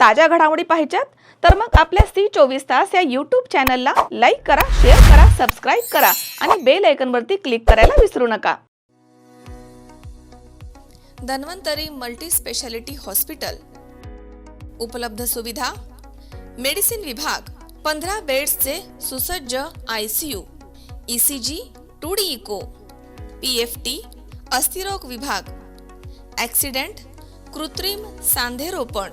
ताज्या घडामोडी पाहिजेत तर मग आपल्या सी चोवीस तास या यूट्यूब चॅनलला लाईक करा शेअर करा सबस्क्राईब करा आणि बेल आयकनवरती क्लिक करायला विसरू नका. धन्वंतरी मल्टी स्पेशालिटी हॉस्पिटल उपलब्ध सुविधा मेडिसिन विभाग पंधरा बेड्सचे सुसज्ज I C U E C G two D echo P F T अस्थिरोग विभाग. ॲक्सिडेंट कृत्रिम सांधेरोपण.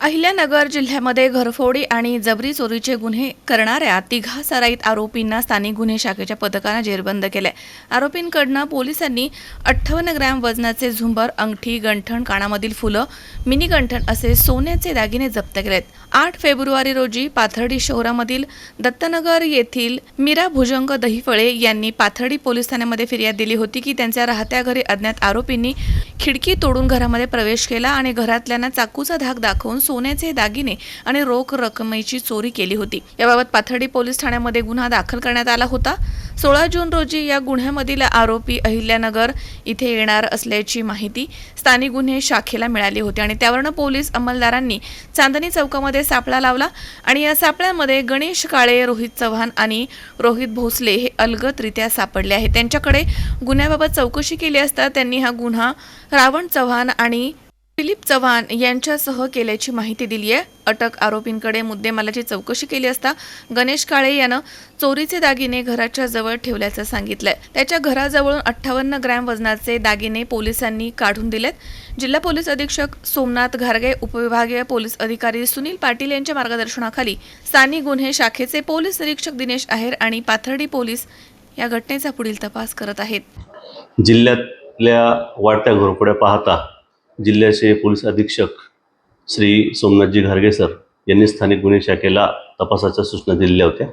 अहिल्यानगर जिल्ह्यामध्ये घरफोडी आणि जबरी चोरीचे गुन्हे करणाऱ्या तिघा सराईत आरोपींना स्थानिक गुन्हे शाखेच्या पथकानं जेरबंद केलंय. आरोपींकडनं पोलिसांनी अठ्ठावन्न ग्रॅम वजनाचे झुंबर अंगठी गंठण कानामधील फुलं मिनी गंठण असे सोन्याचे दागिने जप्त केलेत. आठ फेब्रुवारी रोजी पाथर्डी शहरामधील दत्तनगर येथील मीरा भुजंग दहिफळे यांनी पाथर्डी पोलीस ठाण्यामध्ये फिर्याद दिली होती की त्यांच्या राहत्या घरी अज्ञात आरोपींनी खिडकी तोडून घरामध्ये प्रवेश केला आणि घरातल्यांना चाकूचा धाक दाखवून सोन्याचे दागिने आणि रोख रकमेची चोरी केली होती. याबाबत पाथर्डी पोलीस ठाण्यामध्ये गुन्हा दाखल करण्यात आला होता. सोळा जून रोजी या गुन्ह्यामधील आरोपी अहिल्यानगर इथे येणार असल्याची माहिती स्थानिक गुन्हे शाखेला मिळाली होती आणि त्यावरनं पोलीस अंमलदारांनी चांदणी चौकामध्ये सापळा लावला आणि या सापळ्यामध्ये गणेश काळे रोहित चव्हाण आणि रोहित भोसले हे अलगतरित्या सापडले आहेत. त्यांच्याकडे गुन्ह्याबाबत चौकशी केली असता त्यांनी हा गुन्हा रावण चव्हाण आणि दिलीप चव्हाण यांच्यासह केल्याची माहिती दिली आहे अटक आरोपींकडे मुद्देमालाची चौकशी केली असता गणेश काळे यानं चोरीचे दागिने घराच्या जवळ ठेवल्याचं सांगितलंय. त्याच्या घराजवळून अठ्ठावन्न ग्रॅम वजनाचे दागिने पोलिसांनी काढून दिलेत. जिल्हा पोलीस अधीक्षक सोमनाथ घारगे उपविभागीय पोलीस अधिकारी सुनील पाटील यांच्या मार्गदर्शनाखाली स्थानिक गुन्हे शाखेचे पोलीस निरीक्षक दिनेश आहेर आणि पाथर्डी पोलीस या घटनेचा पुढील तपास करत आहेत. जिल्ह्यातल्या वाढत्या घोरपड्या पाहता जिल्ह्याचे पोलीस अधीक्षक श्री सोमनाथजी घारगे सर यांनी स्थानिक गुन्हे शाखेला तपासाच्या सूचना दिलेल्या होत्या.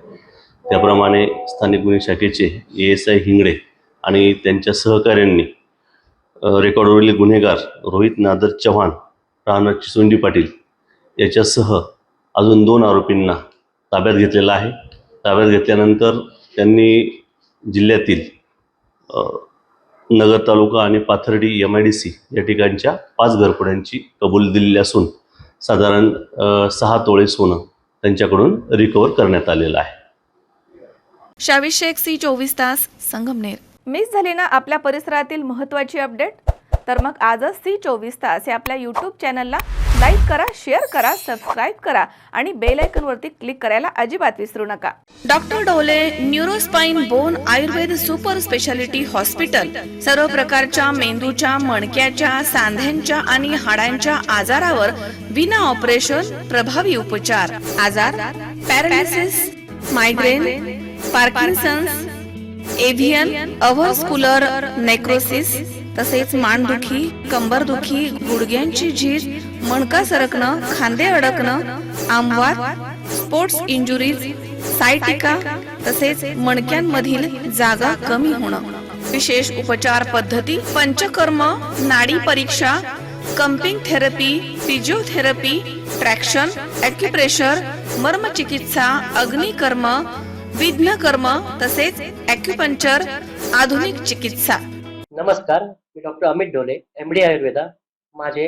त्याप्रमाणे स्थानिक गुन्हे शाखेचे ए एस आय हिंगडे आणि त्यांच्या सहकाऱ्यांनी रेकॉर्डवरील गुन्हेगार रोहित नादर चव्हाण राहणार चिसुंडी पाटील याच्यासह अजून दोन आरोपींना ताब्यात घेतलेला आहे. ताब्यात घेतल्यानंतर त्यांनी जिल्ह्यातील नगर तालुका आणि Pathardi M I D C या ठिकाणच्या पाच घरफोड्यांची कबूल दिलेली असून साधारण सहा तोळे सोनं त्यांच्याकडून रिकवर करण्यात आलेलं आहे. शावी शेख सी चोवीस तास संगमनेर. मिस झाली ना आपल्या परिसरातील महत्त्वाची अपडेट? तर मग आजच सी चोवीस तास या आपल्या यूट्यूब चॅनलला लाईक करा शेअर करा सबस्क्राईब करा आणि बेल आयकनवरती क्लिक करायला अजिबात विसरू नका. Doctor Dole neurospine bone Ayurved super speciality hospital. सर्व प्रकारच्या मेंदूच्या मणक्याच्या सांध्यांच्या आणि हाडांच्या आजारावर विना ऑपरेशन प्रभावी उपचार. आजार पॅरालिसिस मायग्रेन पार्किन्सन्स एव्हियन अव्हस्कुलर नेक्रोसिस तसेच मानदुखी कंबरदुखी गुडघ्यांची झीज मणका सरकणं खांदे अडकणं आमवात स्पोर्ट्स इंजुरीज सायटिका तसेच मणक्यांमधील जागा कमी होणं. विशेष उपचार पद्धती पंचकर्म नाडी परीक्षा cupping therapy physiotherapy traction acupressure मर्मचिकित्सा अग्निकर्म विघ्नकर्म तसेच ॲक्युपंक्चर आधुनिक चिकित्सा. नमस्कार मी डॉक्टर अमित डोले एम डी आयुर्वेदा. माझे